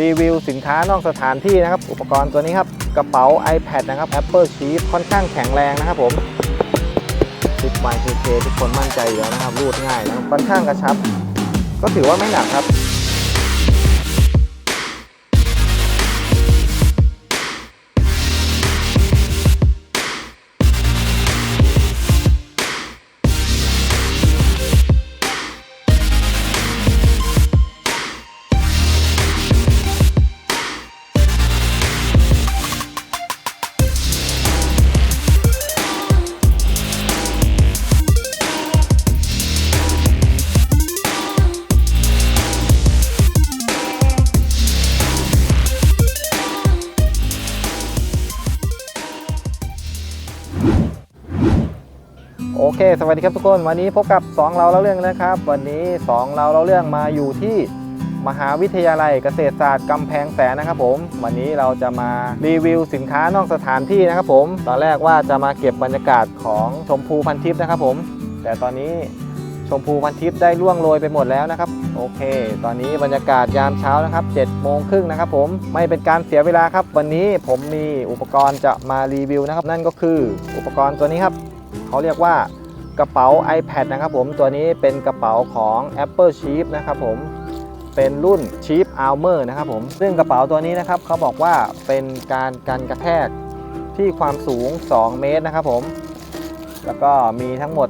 รีวิวสินค้านอกสถานที่นะครับ อุปกรณ์ตัวนี้ครับ กระเป๋า iPad นะครับ Apple Sheet ค่อนข้างแข็งแรงนะครับผมซิป YKK ทุกคนมั่นใจอยู่แล้วนะครับ รูดง่ายนะครับค่อนข้างกระชับ ก็ถือว่าไม่หนักครับ เค สวัสดีครับทุกคน วันนี้พบกับ 2 เราเล่าเรื่องนะครับ วันนี้ 2 เราเล่าเรื่องมาอยู่ที่มหาวิทยาลัยเกษตรศาสตร์กำแพงแสนนะครับผม วันนี้เราจะมารีวิวสินค้านอกสถานที่นะครับผม ตอนแรกว่าจะมาเก็บบรรยากาศของชมพูพันทิพย์นะครับผม แต่ตอนนี้ชมพูพันทิพย์ได้ล่วงโรยไปหมดแล้วนะครับ โอเค ตอนนี้บรรยากาศยามเช้านะครับ7โมงครึ่งนะครับผม ไม่เป็นการเสียเวลาครับ วันนี้ผมมีอุปกรณ์จะมารีวิวนะครับ นั่นก็คืออุปกรณ์ตัวนี้ครับ เขาเรียกว่า กระเป๋า iPad นะครับผมตัวนี้เป็นกระเป๋าของ Apple Sheep นะครับผมเป็นรุ่น Sheep Armor นะครับผมซึ่งกระเป๋าตัวนี้นะครับเขาบอกว่าเป็นการกันกระแทกที่ความสูง 2 เมตรนะครับผมแล้วก็มีทั้งหมด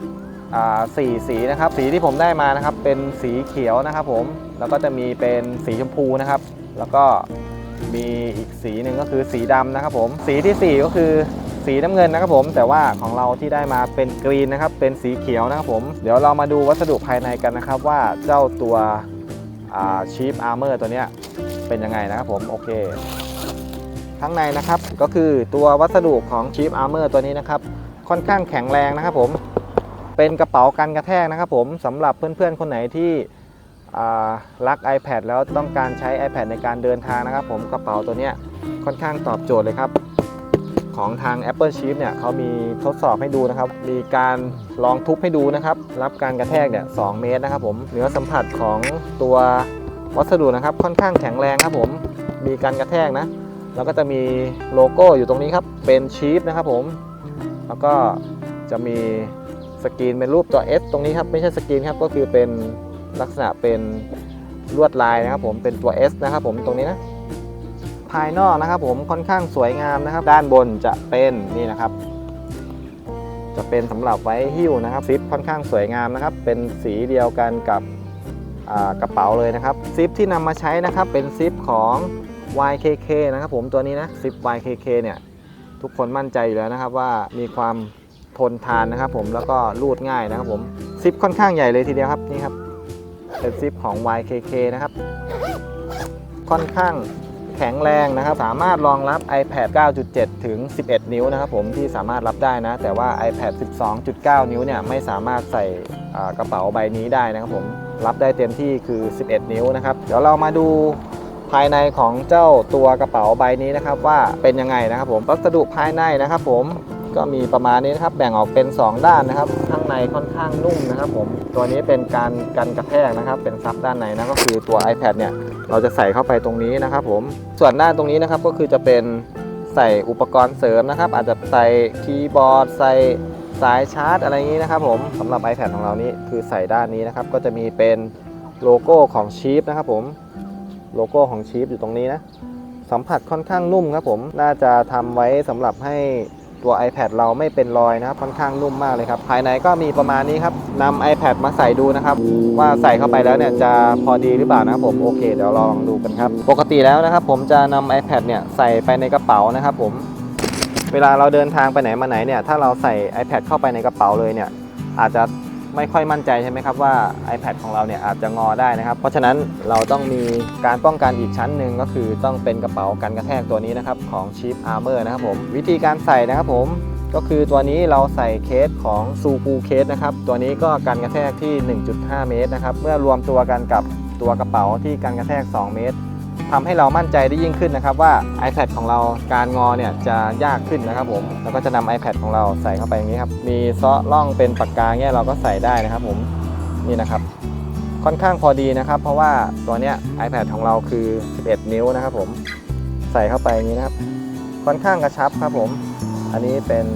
อ่าสี่สีนะครับ สีที่ผมได้มานะครับ เป็นสีเขียวนะครับผมแล้วก็จะมีเป็นสีชมพูนะครับ แล้วก็มีอีกสีหนึ่งก็คือสีดำนะครับผม สีทีสี่4 ก็คือ สีน้ำเงินนะครับผม แต่ว่าของเราที่ได้มาเป็นกรีนนะครับ เป็นสีเขียวนะครับผม เดี๋ยวเรามาดูวัสดุภายในกันนะครับ ว่าเจ้าตัวชีฟอาร์เมอร์ตัวเนี้ยเป็นยังไงนะครับผม โอเค ข้างในนะครับก็คือตัววัสดุของชีฟอาร์เมอร์ตัวนี้นะครับ ค่อนข้างแข็งแรงนะครับผม เป็นกระเป๋ากันกระแทกนะครับผมสำหรับเพื่อนๆคนไหนที่รัก iPad แล้วต้องการใช้ iPad ในการเดินทางนะครับผมกระเป๋าตัวนี้ค่อนข้างตอบโจทย์เลยครับ ของทาง Apple Sheep เนี่ยเขามีทดสอบให้ดูนะครับ มีการลองทุบให้ดูนะครับ รับการกระแทกเนี่ย2เมตรนะครับผมเนื้อสัมผัสของตัววัสดุนะครับค่อนข้างแข็งแรงครับผมมีการกระแทกนะแล้วก็จะมีโลโก้อยู่ตรงนี้ครับ เป็นชีฟนะครับผม แล้วก็จะมีสกรีนเป็นรูปตัว S ตรงนี้ครับ ไม่ใช่สกรีนครับ ก็คือเป็นลักษณะเป็นลวดลายนะครับผม เป็นตัว S นะครับผม ตรงนี้นะ ภายนอกนะครับ ผมค่อนข้างสวยงามนะครับ ด้านบนจะเป็นนี่นะครับ จะเป็นสำหรับไว้หิ้วนะครับซิปค่อนข้างสวยงามนะครับ เป็นสีเดียวกันกับกระเป๋าเลยนะครับซิปที่นำมาใช้นะครับ เป็นซิปของ YKK นะครับ ผมตัวนี้นะซิป YKK เนี่ยทุกคนมั่นใจอยู่แล้วนะครับว่ามีความทนทานนะครับ ผมแล้วก็รูดง่ายนะครับ ผมซิปค่อนข้างใหญ่เลยทีเดียวครับนี่ครับเป็นซิปของ YKK นะครับ ค่อนข้าง ข็งแรงนะครับ สามารถรองรับ iPad 9.7 ถึง 11 นิ้วนะครับผมที่สามารถรับได้นะ แต่ว่า iPad 12.9 นิ้วเนี่ยไม่สามารถใส่กระเป๋าใบนี้ได้นะครับผมรับได้เต็มที่คือ 11 นิ้วนะครับ เดี๋ยวเรามาดูภายในของเจ้าตัวกระเป๋าใบนี้นะครับ ว่าเป็นยังไงนะครับผมวัสดุภายในนะครับผมก็มีประมาณนี้นะครับแบ่งออกเป็น 2 ด้านนะครับ ข้างในค่อนข้างนุ่มนะครับ ผมตัวนี้เป็นการกันกระแทกนะครับ เป็นซับด้านในนะก็คือตัว iPad เนี่ย เราจะใส่เข้าไปตรงนี้นะครับผมส่วนด้านตรงนี้นะครับก็คือจะเป็นใส่อุปกรณ์เสริมนะครับ อาจจะใส่คีย์บอร์ด ใส่สายชาร์จ อะไรอย่างนี้นะครับผมสำหรับ iPad ของเรานี้คือใส่ด้านนี้นะครับ ก็จะมีเป็นโลโก้ของชีฟนะครับผมโลโก้ของชีฟอยู่ตรงนี้นะสัมผัสค่อนข้างนุ่มครับผมน่าจะทำไว้สำหรับให้ ตัว iPad เราไม่เป็นรอยนะครับค่อนข้างนุ่มมากเลยครับ ภายในก็มีประมาณนี้ครับนำ iPad มาใส่ดูนะครับ ว่าใส่เข้าไปแล้วเนี่ยจะพอดีหรือเปล่านะครับผมโอเคเดี๋ยวลองดูกันครับ ปกติแล้วนะครับผมจะนำ iPad เนี่ยใส่ไปในกระเป๋านะครับผมเวลาเราเดินทางไปไหนมาไหนเนี่ยถ้าเราใส่ iPad เข้าไปในกระเป๋าเลยเนี่ยอาจจะ ไม่ค่อยมั่นใจใช่ไหมครับว่า iPad ของเราเนี่ยอาจจะงอได้นะครับ เพราะฉะนั้นเราต้องมีการป้องกันอีกชั้นหนึ่งก็คือต้องเป็นกระเป๋ากันกระแทกตัวนี้นะครับของ Chip Armor นะครับผมวิธีการใส่นะครับผมก็คือตัวนี้เราใส่เคสของซูปูเคสนะครับตัวนี้ก็กันกระแทกที่ 1.5 เมตรนะครับเมื่อรวมตัวกันกับตัวกระเป๋าที่กันกระแทก 2 เมตร ทำให้เรามั่นใจได้ยิ่งขึ้นนะครับว่า iPad ของเราการงอเนี่ยจะยากขึ้นนะครับผมแล้วก็จะนำ iPad ของเราใส่เข้าไปอย่างนี้ครับมีซาะล่องเป็นปากกาเนี่ยเราก็ใส่ได้นะครับผมนี่นะครับค่อนข้างพอดีนะครับ เพราะว่าตัวเนี้ย iPad ของเราคือ 11 นิ้วนะครับผมใส่เข้าไปอย่างนี้นะครับ ค่อนข้างกระชับครับผม อันนี้เป็น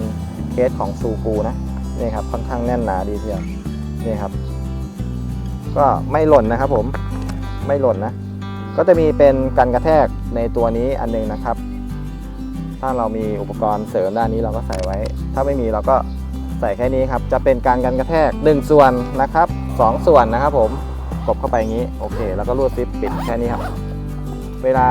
เคสของซูกูนะนี่ครับค่อนข้างแน่นหนาดีทีเดียวนี่ครับ ก็ไม่หล่นนะครับผมไม่หล่นนะ ก็จะมีเป็นกันกระแทกในตัวนี้อันหนึงนะครับ ถ้าเรามีอุปกรณ์เสริมด้านนี้เราก็ใส่ไว้ ถ้าไม่มีเราก็ใส่แค่นี้ครับ จะเป็นการกันกระแทก 1 ส่วนนะครับ 2 ส่วนนะครับผมกบเข้าไปอย่างนี้ โอเค แล้วก็รูดซิปปิดแค่นี้ครับ เวลา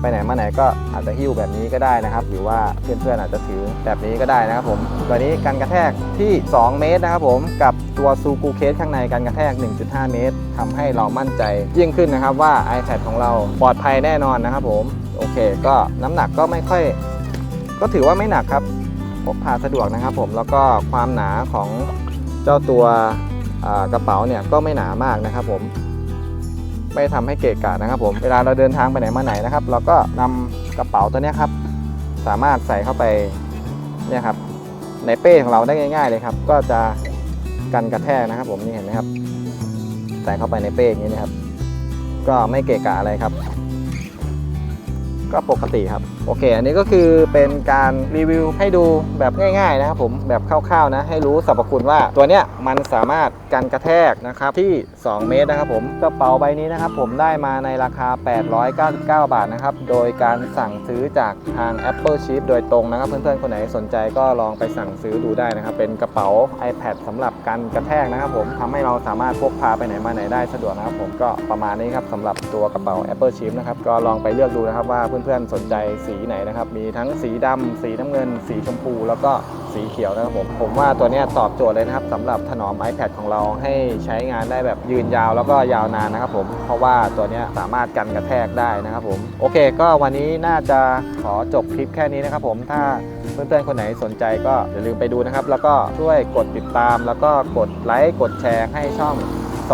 ไปไหนมาไหนก็อาจจะหิ้วแบบนี้ก็ได้นะครับ หรือว่าเพื่อนๆอาจจะถือแบบนี้ก็ได้นะครับผม ตัวนี้กันกระแทกที่ 2 เมตรนะครับผม กับตัวซูกูเคสข้างในกันกระแทก 1.5 เมตร ทำให้เรามั่นใจ ยิ่งขึ้นนะครับว่า iPad ของเราปลอดภัยแน่นอนนะครับผม โอเค ก็น้ำหนักก็ไม่ค่อย ก็ถือว่าไม่หนักครับพกพาสะดวกนะครับผมแล้วก็ความหนาของเจ้าตัวกระเป๋าเนี่ยก็ไม่หนามากนะครับผมไม่ทำให้เกะกะนะครับผมเวลาเราเดินทางไปไหนมาไหนนะครับ เราก็นำกระเป๋าตัวนี้ครับ สามารถใส่เข้าไปเนี่ยครับในเป้ของเราได้ง่าย ๆ เลยครับ ก็จะกันกระแทกนะครับ ผมนี่เห็นไหมครับ ใส่เข้าไปในเป้อย่างนี้นะครับ ก็ไม่เกะกะอะไรครับ ก็ปกติครับโอเค อันนี้ก็คือเป็นการรีวิวให้ดูแบบง่าย ๆ นะครับผมแบบคร่าวๆนะให้รู้สรรพคุณว่าตัวเนี้ยมันสามารถกันกระแทกนะครับที่ 2 เมตรนะครับผมกระเป๋าใบนี้นะครับผมได้มาในราคา 899 บาทนะครับโดยการสั่งซื้อจากทาง Apple Ship โดยตรงนะครับเพื่อนๆคนไหนสนใจก็ลองไปสั่งซื้อดูได้นะครับเป็นกระเป๋า iPad สำหรับการกระแทกนะครับผมทำให้เราสามารถพกพาไปไหนมาไหนได้สะดวกนะครับผมก็ประมาณนี้ครับสำหรับตัวกระเป๋า Apple Ship นะครับก็ลองไปเลือกดูนะครับว่าเพื่อนๆสนใจสีไหนนะครับ มีทั้งสีดำสีน้ำเงิน สีชมพู แล้วก็สีเขียวนะครับผม ผมว่าตัวนี้ตอบโจทย์เลยนะครับสำหรับถนอม iPad ของเราให้ใช้งานได้แบบยืนยาวแล้วก็ยาวนานนะครับผม เพราะว่าตัวนี้สามารถกันกระแทกได้นะครับผม โอเค ก็วันนี้น่าจะขอจบคลิปแค่นี้นะครับผม ถ้าเพื่อนๆคนไหนสนใจก็อย่าลืมไปดูนะครับ แล้วก็ช่วยกดติดตาม แล้วก็กดไลค์ กดแชร์ให้ช่อง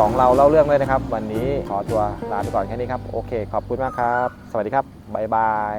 2 เราเล่าเรื่องด้วยนะครับ วันนี้ขอตัวลาไปก่อนแค่นี้ครับ โอเค ขอบคุณมากครับ สวัสดีครับ บ๊ายบาย